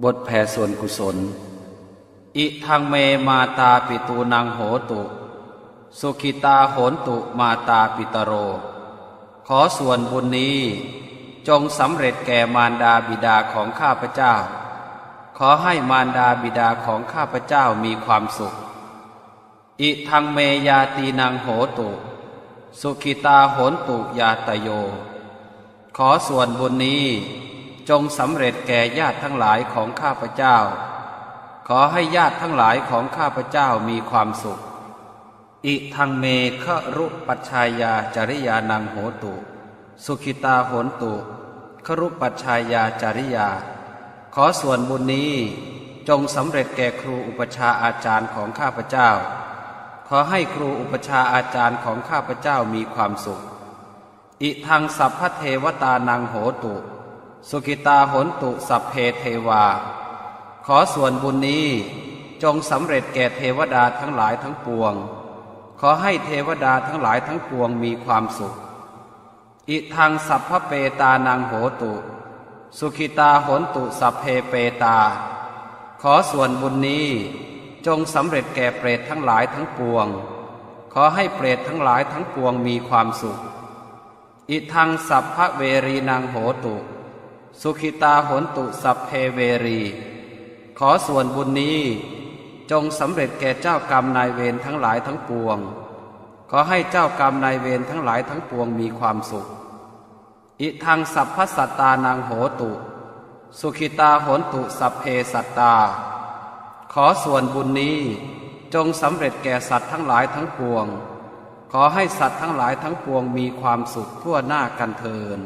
บทแผ่ส่วนกุศล อิทังเมมาตาปิตูนังโหตุ สุขิตาโหนตุมาตาปิตโร ขอส่วนบุญนี้จงสำเร็จแก่มารดาบิดาของข้าพเจ้า ขอให้มารดาบิดาของข้าพเจ้ามีความสุข อิทังเมยาตีนังโหตุ สุขิตาโหนตุยาตโย ขอส่วนบุญนี้ จงสำเร็จแก่ญาติทั้งหลายของข้าพเจ้า ขอให้ญาติทั้งหลายของข้าพเจ้ามีความสุข อิทังเมฆรุปัชชายาจริยานังโหตุ สุขิตาโหนตุครุปัชชายาจริยา ขอส่วนบุญนี้จงสำเร็จแก่ครูอุปชาอาจารย์ของข้าพเจ้า ขอให้ครูอุปชาอาจารย์ของข้าพเจ้ามีความสุข อิทังสัพพเทวตานังโหตุ สุขิตาโหนตุสัพเพเทวา ขอส่วนบุญนี้จงสำเร็จแก่เทวดาทั้งหลายทั้งปวง ขอให้เทวดาทั้งหลายทั้งปวงมีความสุข อิทังสัพพเปตานังโหตุ สุขิตาโหนตุสัพเพเปตา ขอส่วนบุญนี้จงสำเร็จแก่เปรตทั้งหลายทั้งปวง ขอให้เปรตทั้งหลายทั้งปวงมีความสุข อิทังสัพพเวรีนางโหตุ สุขิตาโหนตุสัพเพเวรี ขอส่วนบุญนี้จงสำเร็จแก่เจ้ากรรมนายเวรทั้งหลายทั้งปวง ขอให้เจ้ากรรมนายเวรทั้งหลายทั้งปวงมีความสุข อิทังสัพพสัตตานางโหตุ สุขิตาโหนตุสัพเพสัตตา ขอส่วนบุญนี้จงสำเร็จแก่สัตว์ทั้งหลายทั้งปวง ขอให้สัตว์ทั้งหลายทั้งปวงมีความสุขทั่วหน้ากันเทิน